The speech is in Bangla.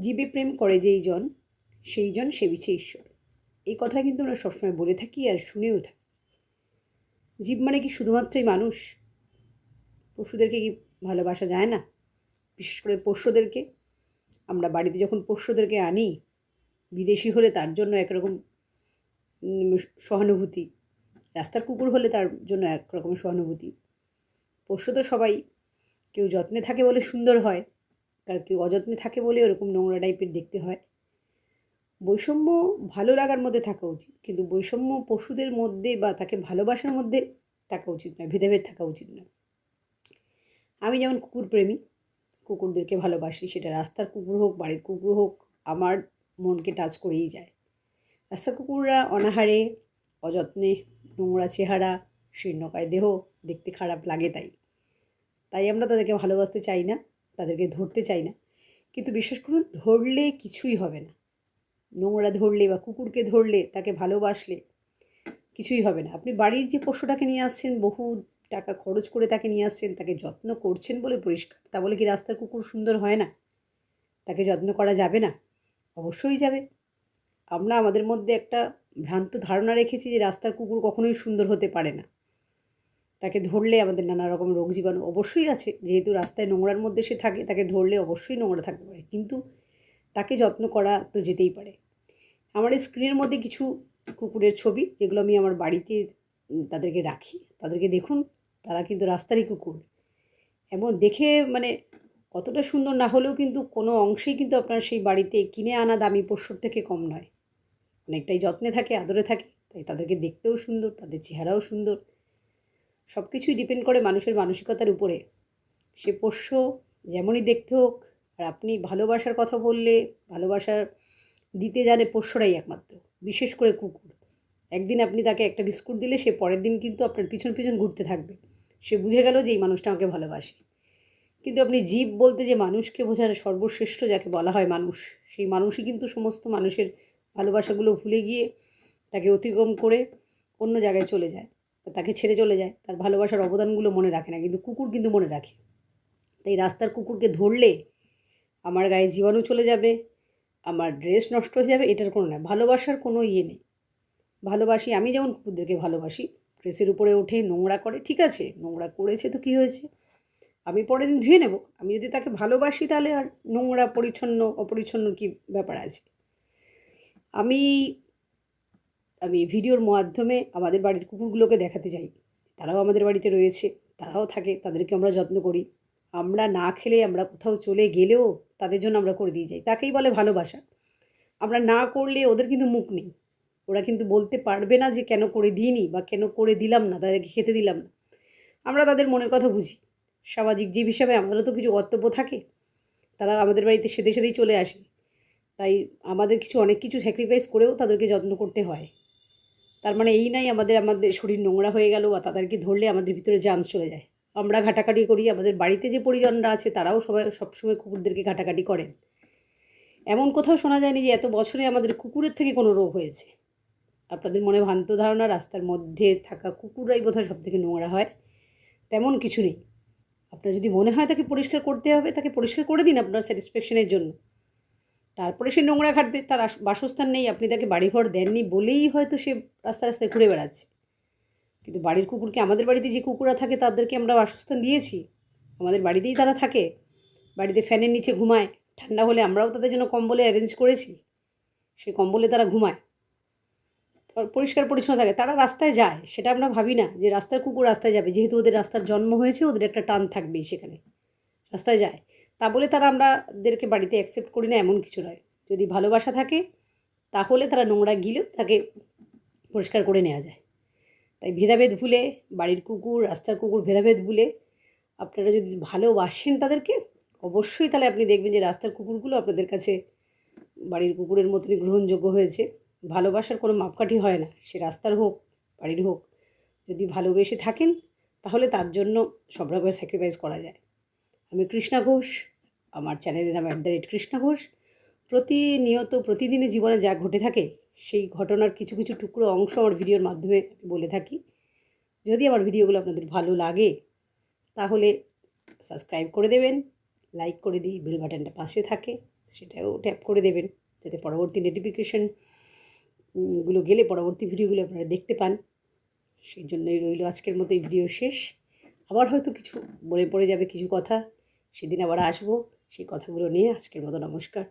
জীবে প্রেম করে যেই জন, সেই জন সেবিছে ঈশ্বর। এই কথা কিন্তু আমরা সবসময় বলে থাকি আর শুনেও থাকি। জীব মানে কি শুধুমাত্রই মানুষ? পশুদেরকে কি ভালোবাসা যায় না? বিশেষ করে পোষ্যদেরকে। আমরা বাড়িতে যখন পোষ্যদেরকে আনি, বিদেশি হলে তার জন্য একরকম সহানুভূতি। রাস্তার কুকুর হলে তার জন্য একরকম সহানুভূতি। পোষ্য তো সবাই। কেউ যত্নে থাকে বলে সুন্দর হয়। আর কেউ অযত্নে থাকে বলে ওরকম নোংরা টাইপের দেখতে হয়। বৈষম্য ভালো লাগার মধ্যে থাকা উচিত, কিন্তু বৈষম্য পশুদের মধ্যে বা তাকে ভালোবাসার মধ্যে থাকা উচিত নয়, ভেদাভেদ থাকা উচিত নয়। আমি যেমন কুকুর প্রেমী কুকুরদেরকে ভালোবাসি, সেটা রাস্তার কুকুর হোক, বাড়ির কুকুর হোক, আমার মনকে টাচ করেই যায়। রাস্তার কুকুররা অনাহারে, অযত্নে, নোংরা চেহারা শীর্ণকায় দেহ, দেখতে খারাপ লাগে তাই। তাই আমরা তাদেরকে ভালোবাসতে চাই না। তাদেরকে ধরতে চাই না। কিন্তু বিশ্বাস করুন, ধরলে কিছুই হবে না। নোংরা ধরলে বা কুকুরকে ধরলে, তাকে ভালোবাসলে কিছুই হবে না। আপনি বাড়ির যে পশুটাকে নিয়ে আসছেন, বহু টাকা খরচ করে তাকে নিয়ে আসছেন, তাকে যত্ন করছেন বলে পরিষ্কার। তা বলে কি রাস্তার কুকুর সুন্দর হয় না? তাকে যত্ন করা যাবে না? অবশ্যই যাবে। আমরা আমাদের মধ্যে একটা ভ্রান্ত ধারণা রেখেছি যে রাস্তার কুকুর কখনোই সুন্দর হতে পারে না। তাকে ধরলে আমাদের নানা রকম রোগ জীবাণু অবশ্যই আছে। যেহেতু রাস্তায় নোংরার মধ্যে সে থাকে, তাকে ধরলে অবশ্যই নোংরা থাকতে পারে। কিন্তু তাকে যত্ন করা তো যেতেই পারে। আমার স্ক্রিনের মধ্যে কিছু কুকুরের ছবি, যেগুলো আমি আমার বাড়িতে তাদেরকে রাখি। তাদেরকে দেখুন, তারা কিন্তু রাস্তারই কুকুর। এমন দেখে মানে অতটা সুন্দর, না হলেও কিন্তু কোনো অংশেই কিন্তু আপনার সেই বাড়িতে কিনে আনা দামি পশুর থেকে কম নয়। অনেকটাই যত্নে থাকে, আদরে থাকে, তাই তাদেরকে দেখতেও সুন্দর, তাদের চেহারাও সুন্দর। সব কিছুই ডিপেন্ড করে মানুষের মানসিকতার উপরে। সে পোষ্য যেমনই দেখতে হোক, আর আপনি ভালোবাসার কথা বললে ভালোবাসার দিতে জানে পোষ্যরাই একমাত্র, বিশেষ করে কুকুর। একদিন আপনি তাকে একটা বিস্কুট দিলে সে পরের দিন কিন্তু আপনার পিছন পিছন ঘুরতে থাকবে। সে বুঝে গেল যে এই মানুষটা আমাকে ভালোবাসে। কিন্তু আপনি জীব বলতে যে মানুষকে বোঝার সর্বশ্রেষ্ঠ যাকে বলা হয় মানুষ, সেই মানুষই কিন্তু সমস্ত মানুষের ভালোবাসাগুলো ভুলে গিয়ে তাকে অতিক্রম করে অন্য জায়গায় চলে যায়। তাকে ছেড়ে চলে যায়। তার ভালোবাসার অবদানগুলো মনে রাখে না, কিন্তু কুকুর কিন্তু মনে রাখে। তাই রাস্তার কুকুরকে ধরলে আমার গায়ে জীবাণু চলে যাবে, আমার ড্রেস নষ্ট হয়ে যাবে, এটার কোনো না, ভালোবাসার কোনো ইয়ে নেই। ভালোবাসি, আমি যেমন কুকুরদেরকে ভালোবাসি, ড্রেসের উপরে ওঠে নোংরা করে, ঠিক আছে, নোংরা করেছে তো কী হয়েছে? আমি পরের দিন ধুয়ে নেব। আমি যদি তাকে ভালোবাসি তাহলে আর নোংরা, পরিচ্ছন্ন, অপরিচ্ছন্ন কী ব্যাপার আছে? আমি আমি ভিডিওর মাধ্যমে আমাদের বাড়ির কুকুরগুলোকে দেখাতে চাই। তারাও আমাদের বাড়িতে রয়েছে, তারাও থাকে, তাদেরকে আমরা যত্ন করি। আমরা না খেলে আমরা কোথাও চলে গেলেও তাদের জন্য আমরা করে দিয়ে যাই, তাকেই বলে ভালোবাসা। আমরা না করলে ওদের কিন্তু মুখ নেই। ওরা কিন্তু বলতে পারবে না যে কেন করে দিইনি বা কেন করে দিলাম না, তাদেরকে খেতে দিলাম না। আমরা তাদের মনের কথা বুঝি। সামাজিক জীব হিসাবে আমাদেরও তো কিছু কর্তব্য থাকে। তারা আমাদের বাড়িতে সেদে সেদেই চলে আসে। তাই আমাদের কিছু অনেক কিছু স্যাক্রিফাইস করেও তাদেরকে যত্ন করতে হয়। তার মানে এই নাই আমাদের আমাদের শরীর নোংরা হয়ে গেল বা তাদেরকে ধরলে আমাদের ভিতরে জামস চলে যায়। আমরা ঘাটাঘাটি করি, আমাদের বাড়িতে যে পরিজনরা আছে তারাও সবাই, সবসময় কুকুরদেরকে ঘাটাঘাটি করেন। এমন কোথাও শোনা যায়নি যে এত বছরে আমাদের কুকুরের থেকে কোনো রোগ হয়েছে। আপনাদের মনে ভ্রান্ত ধারণা, রাস্তার মধ্যে থাকা কুকুররাই বোধহয় সব থেকে নোংরা হয়, তেমন কিছু নেই। আপনার যদি মনে হয় তাকে পরিষ্কার করতে হবে, তাকে পরিষ্কার করে দিন আপনার স্যাটিসফ্যাকশনের জন্য। তারপরে সে নোংরা ঘাটবে তার বাসস্থান নেই, আপনি তাকে বাড়িঘর দেননি বলেই হয়তো সে রাস্তা রাস্তায় ঘুরে বেড়াচ্ছে। কিন্তু বাড়ির কুকুরকে আমাদের বাড়িতে যে কুকুররা থাকে তাদেরকে আমরা বাসস্থান দিয়েছি। আমাদের বাড়িতেই তারা থাকে। বাড়িতে ফ্যানের নিচে ঘুমায়। ঠান্ডা হলে আমরাও তাদের জন্য কম্বলে অ্যারেঞ্জ করেছি। সে কম্বলে তারা ঘুমায়। পরিষ্কার পরিচ্ছন্ন থাকে। তারা রাস্তায় যায়, সেটা আমরা ভাবি না যে রাস্তার কুকুর রাস্তায় যাবে। যেহেতু ওদের রাস্তার জন্ম হয়েছে, ওদের একটা টান থাকবেই সেখানে। রাস্তায় যায়। তা বলে তারা আমাদেরকে বাড়িতে অ্যাকসেপ্ট করি না, এমন কিছু নয়। যদি ভালোবাসা থাকে, তাহলে তারা নোংরা গিলেও তাকে পরিষ্কার করে নেওয়া যায়। তাই ভেদাভেদ ভুলে, বাড়ির কুকুর, রাস্তার কুকুর ভেদাভেদ ভুলে, আপনারা যদি ভালোবাসেন তাদেরকে, অবশ্যই তাহলে আপনি দেখবেন যে রাস্তার কুকুরগুলো আপনাদের কাছে বাড়ির কুকুরের মতনই গ্রহণযোগ্য হয়েছে। ভালোবাসার কোনো মাপকাঠি হয় না, সে রাস্তার হোক, বাড়ির হোক। যদি ভালোবেসে থাকেন, তাহলে তার জন্য সব রকমের স্যাক্রিফাইস করা যায়। আমি কৃষ্ণা ঘোষ আমার চ্যানেলের নাম at the rate Krishna Ghosh. প্রতিনিয়ত, প্রতিদিনের জীবনে যা ঘটে থাকে, সেই ঘটনার কিছু কিছু টুকরো অংশ আমার ভিডিওর মাধ্যমে বলে থাকি। যদি আমার ভিডিওগুলো আপনাদের ভালো লাগে, তাহলে সাবস্ক্রাইব করে দেবেন লাইক করে দিই বেল বাটনটা পাশে থাকে, সেটাও ট্যাপ করে দেবেন, যাতে পরবর্তী নোটিফিকেশানগুলো গেলে পরবর্তী ভিডিওগুলো আপনারা দেখতে পান। সেই জন্যই রইল আজকের মতো এই ভিডিও শেষ। আবার হয়তো কিছু মনে পড়ে যাবে, কিছু কথা, সেদিন আবার আসব। সেই কথাগুলো নিয়ে আজকের মতো নমস্কার।